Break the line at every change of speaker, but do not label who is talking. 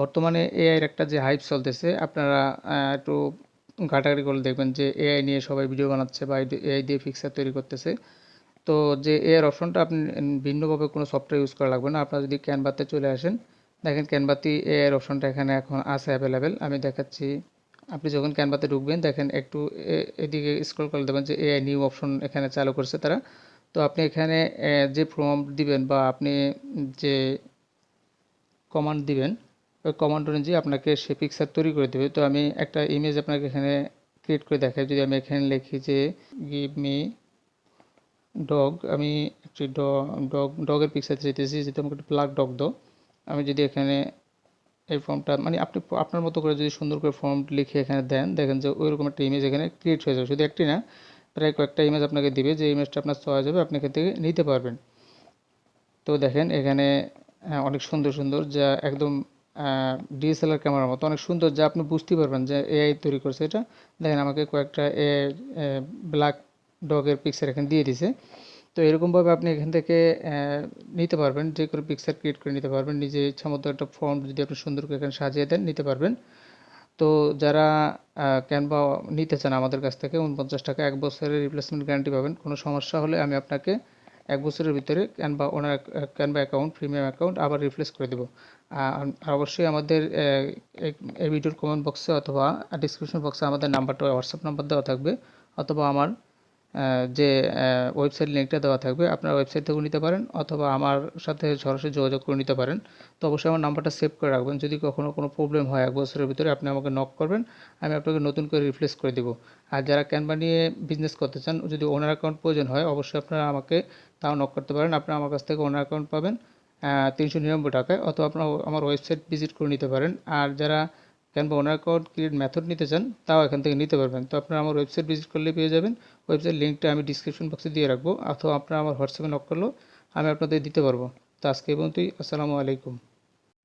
বর্তমানে এআইয়ের একটা যে হাইপ চলতেছে, আপনারা একটু ঘাটাঘাটি করলে দেখবেন যে এআই নিয়ে সবাই ভিডিও বানাচ্ছে বা এআই দিয়ে পিকচার তৈরি করতেছে। তো যে এআইয়ের অপশনটা আপনি ভিন্নভাবে কোনো সফটওয়্যার ইউজ করা লাগবে না। আপনারা যদি ক্যানভাতে চলে আসেন, দেখেন ক্যানভাতে এআইয়ের অপশনটা এখানে এখন আছে অ্যাভেলেবেল আমি দেখাচ্ছি, আপনি যখন ক্যানভাতে ঢুকবেন, দেখেন একটু এদিকে স্ক্রল করে দেখবেন যে এআই নিউ অপশন এখানে চালু করছে তারা। তো আপনি এখানে যে প্রম্পট দিবেন বা আপনি যে কমান্ড দিবেন কমান্ড অনুযায়ী আপনাকে সে পিকচার তৈরি করে দেবে। তো আমি একটা ইমেজ আপনাকে এখানে ক্রিয়েট করে দেখাই। যদি আমি এখানে লিখি যে গিভ মি ডগ আমি একটি ডগ ডগের পিকচার চাইতেছি যেটা আমাকে একটু ব্ল্যাক ডগ দাও আমি যদি এখানে এই ফর্মটা মানে আপনি আপনার মতো করে যদি সুন্দর করে ফর্ম লিখে এখানে দেন দেখেন যে ওইরকম একটা ইমেজ এখানে ক্রিয়েট হয়ে যাবে। শুধু একটি না প্রায় কয়েকটা ইমেজ আপনাকে দিবে। যে ইমেজটা আপনার চয়েস যাবে আপনি এখান থেকে নিতে পারবেন। তো দেখেন এখানে আহ, অনেক সুন্দর সুন্দর যা একদম ডিএসএলআর ক্যামেরার মতো। অনেক সুন্দর, যা আপনি বুঝতে পারবেন যে এআই তৈরি করছে। এটা দেখেন, আমাকে কয়েকটা এ ব্ল্যাক ডগের পিকচার এখানে দিয়ে দিছে। তো এরকমভাবে আপনি এখান থেকে নিতে পারবেন, যে কোনো পিকচার ক্রিয়েট করে নিতে পারবেন। নিজে ইচ্ছা মতো একটা ফর্ম যদি আপনি সুন্দর করে এখানে সাজিয়ে দেন, নিতে পারবেন। তো যারা ক্যানভা নিতে চান আমাদের কাছ থেকে উনপঞ্চাশ টাকা, এক বছরের রিপ্লেসমেন্ট গ্যারান্টি পাবেন। কোনো সমস্যা হলে আমি আপনাকে এক বছরের ভিতরে Canva owner Canva account premium account আবার রিপ্লেস করে দেবো। আর অবশ্যই আমাদের এই- ভিডিওর কমেন্ট বক্সে অথবা ডিসক্রিপশন বক্সে আমাদের নাম্বারটা হোয়াটসঅ্যাপ নাম্বার দেওয়া থাকবে। অথবা আমার যে ওয়েবসাইট লিঙ্কটা দেওয়া থাকবে, আপনার ওয়েবসাইট থেকেও নিতে পারেন, অথবা আমার সাথে সরাসরি যোগাযোগ করে নিতে পারেন। তো অবশ্যই আমার নাম্বারটা সেভ করে রাখবেন। যদি কখনো কোনো প্রবলেম হয় এক বছরের ভিতরে, আপনি আমাকে নক করবেন, আমি আপনাকে নতুন করে রিপ্লেস করে দেবো। আর যারা ক্যানভা নিয়ে বিজনেস করতে চান, যদি ওনার অ্যাকাউন্ট প্রয়োজন হয়, অবশ্যই আপনারা আমাকে তাও নক করতে পারেন। আপনারা আমার কাছ থেকে ওনার অ্যাকাউন্ট পাবেন তিনশো নিরানব্বই টাকায়, অথবা আপনারা, আমার ওয়েবসাইট ভিজিট করে নিতে পারেন। আর যারা Canva owner account create method নিতে চান, তাও এখান থেকে নিতে পারবেন। তো আপনারা আমার ওয়েবসাইট ভিজিট করলে পেয়ে যাবেন। ওয়েবসাইট লিঙ্কটা আমি ডিসক্রিপশন বক্সে দিয়ে রাখব। অথবা আপনারা আমার হোয়াটসঅ্যাপে নক করলেও আমি আপনাদের দিতে পারব। তো আজকে এই পর্যন্তই। আসসালামু আলাইকুম।